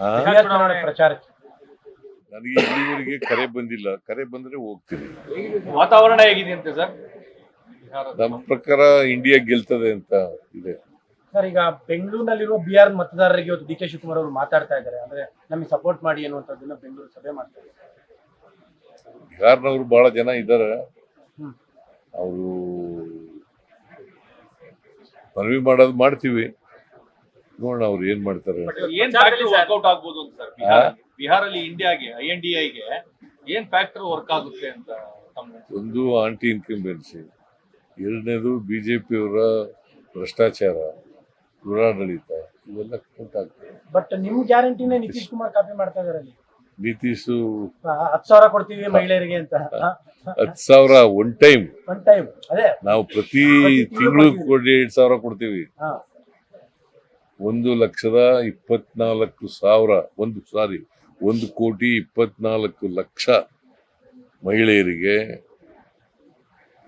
ಚುನಾವಣೆ ಪ್ರಚಾರಕ್ಕೆ ನನಗೆ ಇಲ್ಲಿವರೆಗೆ ಕರೆ ಬಂದಿಲ್ಲ. ಕರೆ ಬಂದ್ರೆ ಹೋಗ್ತೀನಿ. ವಾತಾವರಣ ಹೇಗಿದೆ ಅಂತ ಸರ್ ನಮ್ಮ ಪ್ರಕಾರ ಇಂಡಿಯಾ ಗೆಲ್ತದೆ ಅಂತ ಇದೆ. ಸರ್ ಈಗ ಬೆಂಗಳೂರಿನಲ್ಲಿರುವ ಆರ್ ಮತದಾರರಿಗೆ ಇವತ್ತು ಡಿ ಕೆ ಶಿವಕುಮಾರ್ ಅವರು ಮಾತಾಡ್ತಾ ಇದ್ದಾರೆ. ಅಂದ್ರೆ ನಮಗೆ ಸಪೋರ್ಟ್ ಮಾಡಿ ಅನ್ನುವಂಥದ್ದನ್ನ ಬೆಂಗಳೂರು ಸಭೆ ಮಾಡ್ತಾ ಇದ್ದಾರೆ. ಬಿಹಾರ್ನವ್ರು ಬಹಳ ಜನ ಇದ್ದಾರೆ. ಅವರು ಮನವಿ ಮಾಡೋದು ಮಾಡ್ತೀವಿ. ನೋಡೋಣ ಅವ್ರು ಏನ್ ಮಾಡ್ತಾರೆ. ಏನ್ ಫ್ಯಾಕ್ಟರ್ ವರ್ಕೌಟ್ ಆಗ್ಬೋದು ಅಂತ ಸರ್. ಬಿಹಾರ ಬಿಹಾರಲ್ಲಿ ಇಂಡಿಯಾಗೆ ಐ ಎನ್ ಡಿ ಐಗೆ ಏನ್ ಫ್ಯಾಕ್ಟರ್ ವರ್ಕ್ ಆಗುತ್ತೆ ಅಂತ ತಮ್ಮ ಒಂದು ಆಂಟಿ ಇನ್ಕಂಬೆನ್ಸಿ ಎರಡನೇದು ಬಿಜೆಪಿಯವರ ಭ್ರಷ್ಟಾಚಾರ ದುರಾಡಳಿತ ಇವೆಲ್ಲ ಉಂಟಾಗ್ತದೆ ಬಟ್ ನಿಮ್ ಗ್ಯಾರಂಟಿನೇ ನಿತೀಶ್ ಕುಮಾರ್ ಕಾಪಿ ಮಾಡ್ತಾ ಇದಾರೆ ನಿತೀಶ್ ಹತ್ತು ಸಾವಿರ ಕೊಡ್ತೀವಿ ಮಹಿಳೆಯರಿಗೆ ಅಂತ. ಹತ್ತು ಸಾವಿರ ಒನ್ ಟೈಮ್ ಒನ್ ಟೈಮ್ ಅದೇ. ನಾವು ಪ್ರತಿ ತಿಂಗಳು ಕೊಡಿ ಎರಡ್ ಸಾವಿರ ಕೊಡ್ತೀವಿ. ಹಾ. ಒಂದು ಲಕ್ಷದ ಇಪ್ಪತ್ನಾಲ್ಕು ಸಾವಿರ ಒಂದು ಸಾರಿ ಒಂದು ಕೋಟಿ ಇಪ್ಪತ್ನಾಲ್ಕು ಲಕ್ಷ ಮಹಿಳೆಯರಿಗೆ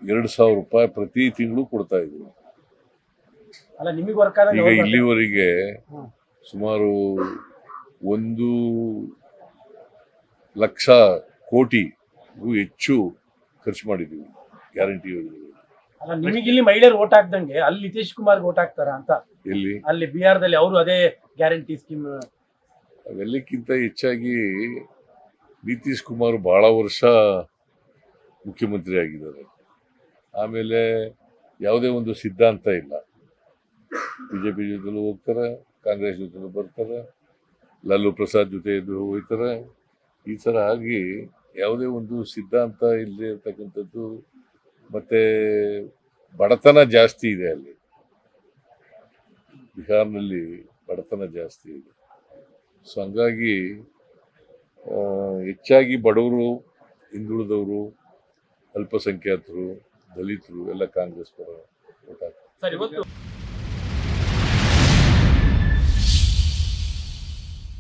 ಎರಡು ಸಾವಿರ ರೂಪಾಯಿ ಪ್ರತಿ ತಿಂಗಳು ಕೊಡ್ತಾ ಇದ್ರು ಈಗ ಇಲ್ಲಿವರೆಗೆ ಸುಮಾರು ಒಂದು ಲಕ್ಷ ಕೋಟಿಗೂ ಹೆಚ್ಚು ಖರ್ಚು ಮಾಡಿದ್ದೀವಿ ಗ್ಯಾರಂಟಿ ಯೋಜನೆಗಳು. ಅಲ್ಲ ನಿಮಗೆ ಇಲ್ಲಿ ಮಹಿಳೆಯರು ಓಟ್ ಹಾಕ್ದಂಗೆ ಅಲ್ಲಿ ನಿತೀಶ್ ಕುಮಾರ್ ಓಟ್ ಹಾಕ್ತಾರ ಅಂತ? ಎಲ್ಲಿ? ಅಲ್ಲಿ ಬಿಹಾರದಲ್ಲಿ ಅವರು ಅದೇ ಗ್ಯಾರಂಟಿ ಸ್ಕೀಮ್ ಅವೆಲ್ಲಕ್ಕಿಂತ ಹೆಚ್ಚಾಗಿ ನಿತೀಶ್ ಕುಮಾರ್ ಬಹಳ ವರ್ಷ ಮುಖ್ಯಮಂತ್ರಿ ಆಗಿದ್ದಾರೆ. ಆಮೇಲೆ ಯಾವುದೇ ಒಂದು ಸಿದ್ಧಾಂತ ಇಲ್ಲ. ಬಿಜೆಪಿ ಜೊತೆಲೂ ಹೋಗ್ತಾರೆ ಕಾಂಗ್ರೆಸ್ ಜೊತೆಲೂ ಬರ್ತಾರೆ ಲಾಲು ಪ್ರಸಾದ್ ಜೊತೆ ಎದ್ದು ಹೋಗ್ತಾರೆ. ಈ ಥರ ಆಗಿ ಯಾವುದೇ ಒಂದು ಸಿದ್ಧಾಂತ ಇಲ್ಲದೆ ಇರ್ತಕ್ಕಂಥದ್ದು ಮತ್ತೆ ಬಡತನ ಜಾಸ್ತಿ ಇದೆ ಅಲ್ಲಿ ಬಿಹಾರ್ನಲ್ಲಿ ಬಡತನ ಜಾಸ್ತಿ ಇದೆ ಸೊ ಹಂಗಾಗಿ ಹೆಚ್ಚಾಗಿ ಬಡವರು, ಹಿಂದುಳಿದವರು, ಅಲ್ಪಸಂಖ್ಯಾತರು, ದಲಿತರು, ಎಲ್ಲ ಕಾಂಗ್ರೆಸ್ ಪರ ಓಟ್ ಹಾಕ್ತಾರೆ.